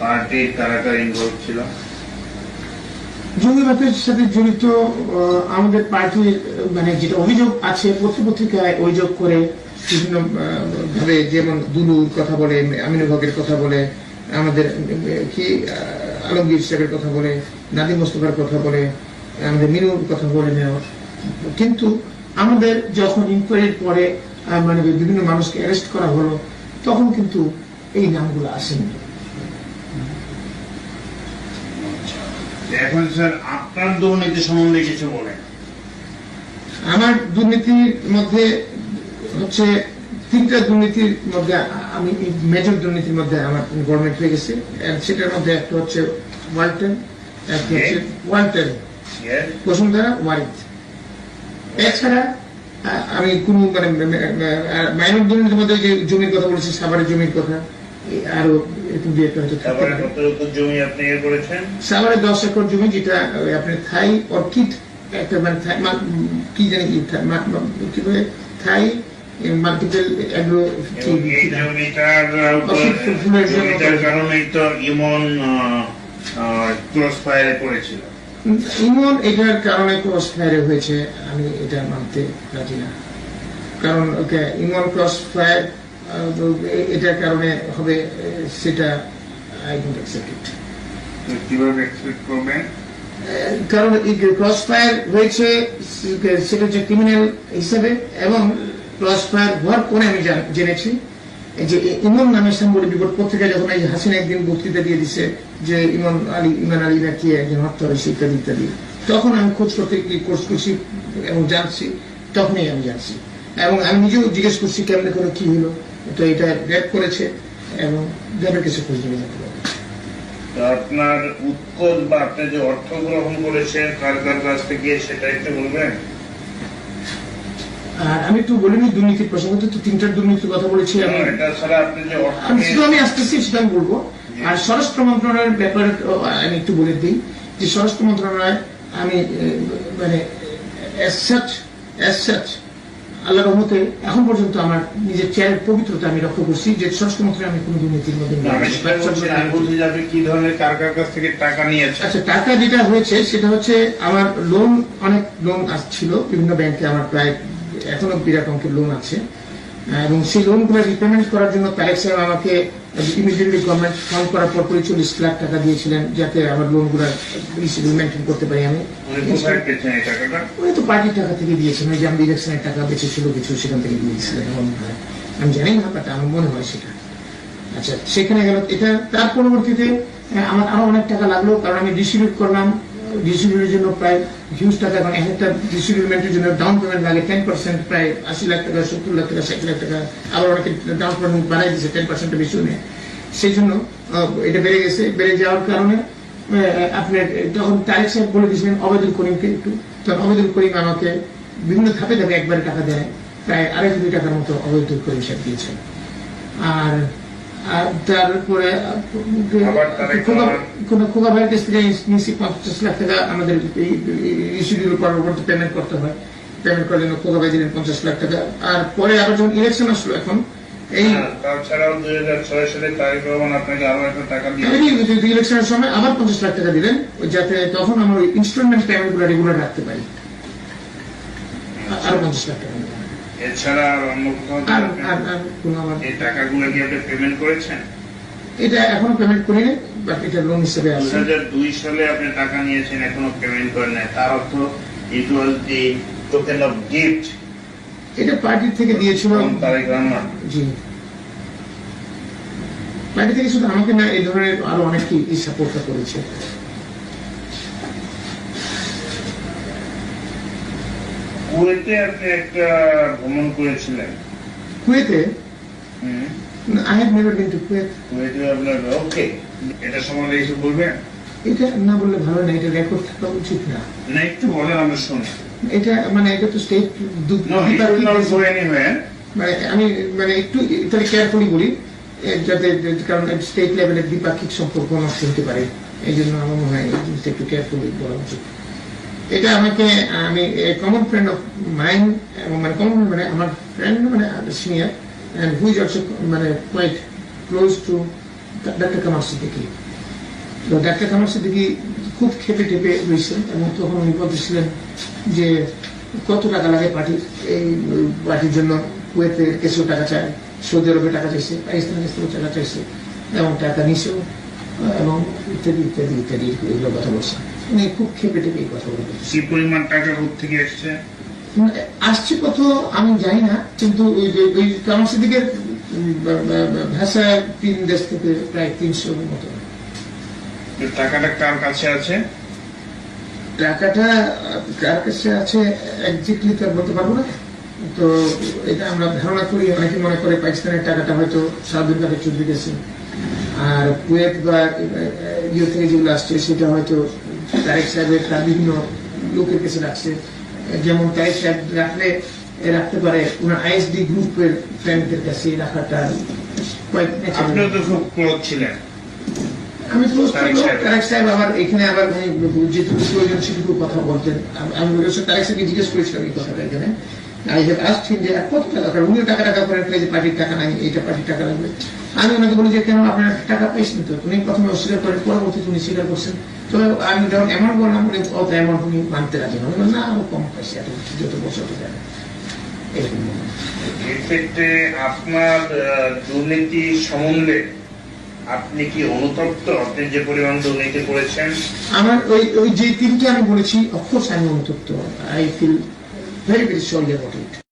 মানে কথা বলে আমাদের, কি আলমগীর সাহেবের কথা বলে নাদিম মোস্তফার কথা বলে, আমাদের মিনুর কথা বলে নেওয়া। কিন্তু আমাদের যখন ইনকোয়ারির পরে মানে বিভিন্ন মানুষকে অ্যারেস্ট করা হলো, তখন কিন্তু এই নামগুলো আসেনি। এখন স্যার আপনার দুর্নীতি সম্বন্ধে কিছু বলেন। আমার দুর্নীতির মধ্যে হচ্ছে তিনটা দুর্নীতির মধ্যে আমি মেজর দুর্নীতির মধ্যে আমার গভর্নমেন্ট হয়ে গেছে। And সেটার মধ্যে একটা হচ্ছে ওয়ালটন একটা হচ্ছে ওয়ালটন Yes? বসুন্ধরা ওয়ারিদ এছাড়া আমি কোন মানে মাইনর দুর্নীতির মধ্যে যে জমির কথা বলেছি সাভারের জমির কথা আরও একটা হয়তো জমি আপনি ইয়ে করেছেন? সাভারে দশ একর জমি যেটা ওই আপনার থাই অর্কিড একটা মানে থাই কি জানি কি বলে? থাই মাল্টিপল জমিটার তো ইমন ফায়ারে পড়েছিল। ইমন এটার কারণে ক্রস ফায়ারে হয়েছে আমি এটা মানতে রাজি না। কারণ ওকে ইমন ক্রস ফায়ার এটার কারণে হবে সেটা আই ডোন্ট অ্যাকসেপ্ট ইট কীভাবে এক্সপেক্ট করবেন কারণ ক্রস ফায়ার হয়েছে সেটা হচ্ছে ক্রিমিনাল হিসাবে এবং ক্রস ফায়ার হওয়ার পরে আমি জেনেছি যে ইমন নামের সাংবাদিক বিপদ পত্রিকা যখন এই হাসিনা একদিন বক্তৃতা দিয়ে দিছে যে ইমন আলী ইমান আলী নাকি একজন হত্যা হয়েছে ইত্যাদি ইত্যাদি তখন আমি খোঁজ করতে গিয়ে কোর্স করছি এবং জানছি তখনই আমি জানছি। এবং আমি নিজেও জিজ্ঞেস করছি কেমনে করে কি হলো? তো এটা র্যাপ করেছে এবং র্যাবের কাছে খোঁজ নিয়ে আপনার উৎকোচ বা আপনি যে অর্থ গ্রহণ করেছেন কার কার কাছ থেকে সেটা একটু বলবেন? আমি একটু বলিনি দুর্নীতির প্রসঙ্গ তো তিনটার দুর্নীতির কথা বলেছি আমি। শুধু আমি আসতেছি সেটা আমি বলব। আর স্বরাষ্ট্র মন্ত্রণালয়ের ব্যাপারে আমি একটু বলে দিই যে স্বরাষ্ট্র মন্ত্রণালয় আমি মানে সাচ আল্লাহ রহমতে এখন পর্যন্ত আমার নিজের চেয়ারের পবিত্রতা আমি রক্ষা করছি যে স্বরাষ্ট্র মন্ত্রণালয় আমি কোনো দুর্নীতির মধ্যে কি ধরনের কার কার কাছ থেকে টাকা আচ্ছা টাকা যেটা হয়েছে সেটা হচ্ছে আমার লোন অনেক লোন আসছিল বিভিন্ন ব্যাংকে আমার প্রায় এখনও বিরাট অঙ্কের লোন আছে। এবং সেই লোনগুলো রিপেমেন্ট করার জন্য তারেক সাহেব আমাকে ইমিডিয়েটলি গভর্নমেন্ট ফর্ম করার পর চল্লিশ লাখ টাকা দিয়েছিলেন যাতে আমার লোনগুলো মেনটেন করতে পারি আমি। উনি তো পার্টির টাকা থেকে দিয়েছেন ওই যে আমি ইলেকশনের টাকা বেঁচেছিল কিছু সেখান থেকে দিয়েছিলেন আমি জানি না বাট আমার মনে হয় সেটা। আচ্ছা সেখানে গেল এটা তার পরবর্তীতে আমার আরও অনেক টাকা লাগল কারণ আমি ডিস্ট্রিবিউট করলাম। ডিস্ট্রিবিউটের জন্য প্রায় হিউজ টাকা কারণ এক একটা ডিস্ট্রিবিউটমেন্টের জন্য ডাউন পেমেন্ট লাগে টেন পার্সেন্ট প্রায় আশি লাখ টাকা সত্তর লাখ টাকা ষাট লাখ টাকা। আবার অনেকে ডাউন পেমেন্ট বাড়াই দিচ্ছে টেন পার্সেন্টের বেশি নেয় সেই জন্য এটা বেড়ে গেছে। বেড়ে যাওয়ার কারণে আহ, আপনার তখন তারেক সাহেব বলে দিয়েছিলেন অবেদুল করিমকে একটু। তখন অবেদুল করিম আমাকে বিভিন্ন ধাপে ধাপে একবারে টাকা দেয়। প্রায় আড়াই কোটি টাকার মতো অবেদুল করিম সাহেব দিয়েছেন। আর আর তারপরে আবার তারেক কোন খোকা ভাইয়ের কাছ থেকে পঞ্চাশ লাখ টাকা আমাদের পরবর্তী পেমেন্ট করতে হয়। পেমেন্ট করার জন্য খোকা ভাই দিলেন পঞ্চাশ লাখ টাকা। আর পরে আবার যখন ইলেকশন আসলো এখন এই হ্যাঁ, তাছাড়াও দুই হাজার ছয় সালে তারেক রহমান আপনাকে আরও একটা টাকা ইলেকশনের সময় আবার পঞ্চাশ লাখ টাকা দিলেন যাতে তখন আমরা ওই ইনস্টলমেন্ট পেমেন্টগুলো রেগুলার রাখতে পারি। আরও পঞ্চাশ লাখ টাকা। এছাড়া আর অন্য কোথাও আর দিয়ে আর আপনি- আর কোনো আমার এই টাকাগুলো কি আপনি পেমেন্ট করেছেন? এটা এখনও পেমেন্ট করিনি বাট এটা লোন হিসেবে দুই হাজার সালে আপনি টাকা নিয়েছেন এখনও পেমেন্ট করেন নাই। তার অর্থ it was the token of gift এটা পার্টি থেকে দিয়েছিল। তারেক রহমান। জি। পার্টি থেকে শুধু আমাকে না এই ধরনের আরও অনেকেই এই সাপোর্টটা করেছে। কুয়েতে আপনি একটা ভ্রমণ করেছিলেন? কুয়েতে? I have never been to Kuwait কুয়েতে আপনার ওকে এটা সম্বন্ধে কিছু বলবেন? এটা না বললে ভালো না এটা রেকর্ড থাকা উচিত না। না একটু বলেন আমরা শুনি। এটা মানে এটা তো স্টেট মানে আমি মানে একটু তাহলে কেয়ারফুলি বলি যাতে কারণ স্টেট লেভেলের দ্বিপাক্ষিক সম্পর্ক নষ্ট হতে পারে। এই জন্য আমার মনে হয় একটু কেয়ারফুলি বলা উচিত। এটা আমাকে, আমি কমন ফ্রেন্ড অফ মাইন্ড এবং মানে কমন মানে আমার ফ্রেন্ড মানে সিনিয়র অ্যান্ড হুইজ অলসো মানে quite close to doctor Kamal Siddiqui তো ডাক্তার কামাল সিদ্দিকি খুব খেপে টেপে রয়েছেন, এবং তখন উনি বলতেছিলেন যে, কত টাকা লাগে পার্টির এই পার্টির জন্য কুয়েতের কিছু টাকা চায় সৌদি আরবে টাকা চাইছে পাকিস্তানের কাছ থেকেও টাকা চাইছে, এবং টাকা নিছেও এবং ইত্যাদি ইত্যাদি ইত্যাদি এগুলো কথা বলছেন উনি খুব খেপে টেপে এই কথা বলতেন কি পরিমাণ টাকা থেকে এসছে? মানে আসছে কত আমি জানি না কিন্তু ওই যে ওই বা- বা ভাষা তিন দেশ থেকে প্রায় তিনশো মতো। টাকাটা কার কাছে আছে? টাকাটা কার কাছে আছে একজাক্টলি তো বলতে পারব না। তো এটা আমরা ধারণা করি অনেকে মনে করে পাকিস্তানের টাকাটা হয়তো সাহাবুদ্দিন কাদের চৌধুরী গেছে আর কুয়েত বা ইয়ে থেকে যেগুলো আসছে সেটা হয়তো তারেক সাহেবের তার বিভিন্ন লোকের কাছে রাখছে। যেমন তারেক সাহেব রাখলে রাখতে পারে ওনার আইএসডি গ্রুপের ফ্রেন্ডদের কাছে রাখাটা quite আপনিও তো খুব ক্লোজ ছিলেন। আমি তো তারেক সাহেব। আবার এখানে আবার যেটুকু প্রয়োজন সেটুকু কথা বলতেন। আমি- আমি তারেক সাহেবকে জিজ্ঞেস করেছিলাম এই কথাটা এখানে। আই হ্যাভ আস্ট যে কত টাকা উনিও টাকা টাকা করে ফেলে পার্টির টাকা নাই এইটা পার্টির টাকা লাগবে। আমি ওনাকে বলি যে কেন আপনার টাকা পাইছেন তো? উনি প্রথমে অস্বীকার করেন পরবর্তীতে উনি স্বীকার করছেন। তো আমি যখন অ্যামাউন্ট বললাম উনি অত অ্যামাউন্ট উনি মানতে রাজি না। না আরও কম পাইছি এত যত বছর টাকা এরকম এক্ষেত্রে আপনার দুর্নীতি সম্বন্ধে আপনি কি অনুতপ্ত? আপনি যে পরিমাণ দুর্নীতি করেছেন? আমার ওই ওই যে তিনটে আমি বলেছি অফকোর্স আমি অনুতপ্ত। I feel very very sorry about it